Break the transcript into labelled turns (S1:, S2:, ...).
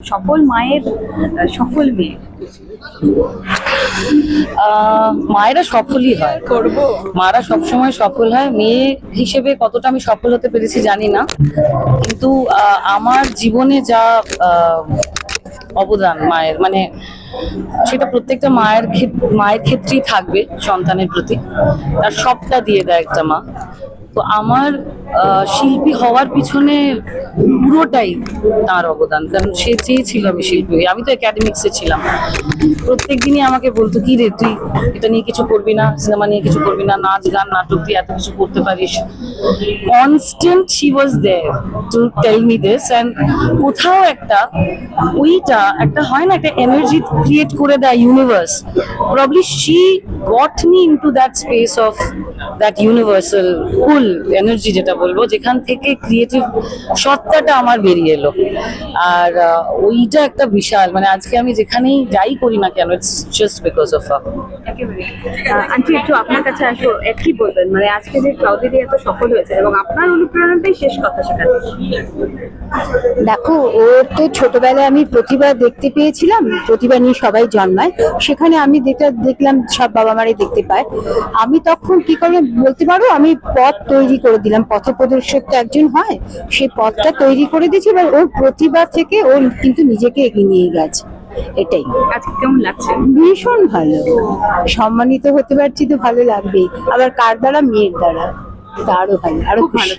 S1: সফল মায়ের সফল মেয়ে।
S2: মায়েরা সফলই হয়।
S1: করব।
S2: মারা সবসময় সফল হয়। মেয়ে হিসেবে কতটা আমি সফল হতে পেরেছি জানি না। কিন্তু আমার জীবনে যা অবদান মায়ের মানে সেটা প্রত্যেকটা মায়ের মায়ের ক্ষেত্রেই থাকবে সন্তানের প্রতি। তার সবটা দিয়ে দেয় একটা মা। তো আমার শিল্পী হওয়ার পিছনে পুরোটাই তার অবদান। কারণ সে চেয়েছিল আমি শিল্পী। আমি তো একাডেমিক্সে ছিলাম। প্রত্যেক দিনই আমাকে বলতো, কি রে তুই? এটা নিয়ে কিছু করবি না? সিনেমা নিয়ে কিছু করবি না? নাচ, গান, নাটক তুই এত কিছু করতে পারিস? Constant she was there to tell me this and কোথাও একটা, ওইটা একটা হয় না, একটা এনার্জি ক্রিয়েট করে দেয় universe probably she got me into that space of that universal full energy যেটা বলব, যেখান থেকে ক্রিয়েটিভ সত্তাটা আমার বেরিয়ে এলো। আর ওইটা একটা বিশাল মানে আজকে আমি যেখানেই যাই করি না কেন ইটস জাস্ট বিকজ অফ
S1: একেবারে। আন্টি একটু আপনার কাছে আসো এ, কি বলবেন? মানে আজকে যে ক্লাউদি এত সফল হয়েছে এবং আপনার অনুপ্রেরণাটাই শেষ কথা সেখানে
S3: দেখো ও তো ছোটবেলায় আমি প্রতিভা দেখতে পেয়েছিলাম প্রতিভা নিয়ে সবাই জন্মায়। সেখানে আমি যেটা দেখলাম সব বাবা মারাই দেখতে পায়। আমি তখন কি করে বলতে পারো আমি পথ তৈরি করে দিলাম। পথপ্রদর্শক তো একজন হয় সেই পথটা তৈরি করে দিয়েছি এবার ওর প্রতিভা থেকে ও কিন্তু নিজেকে এগিয়ে নিয়ে গেছে। এটাই।
S1: আজকে কেমন লাগছে?
S3: ভীষণ ভালো। সম্মানিত হতে পারছি তো ভালো লাগবেই। আবার কার দ্বারা? মেয়ের দ্বারা। তো আরও ভালো।
S1: আরও ভালো।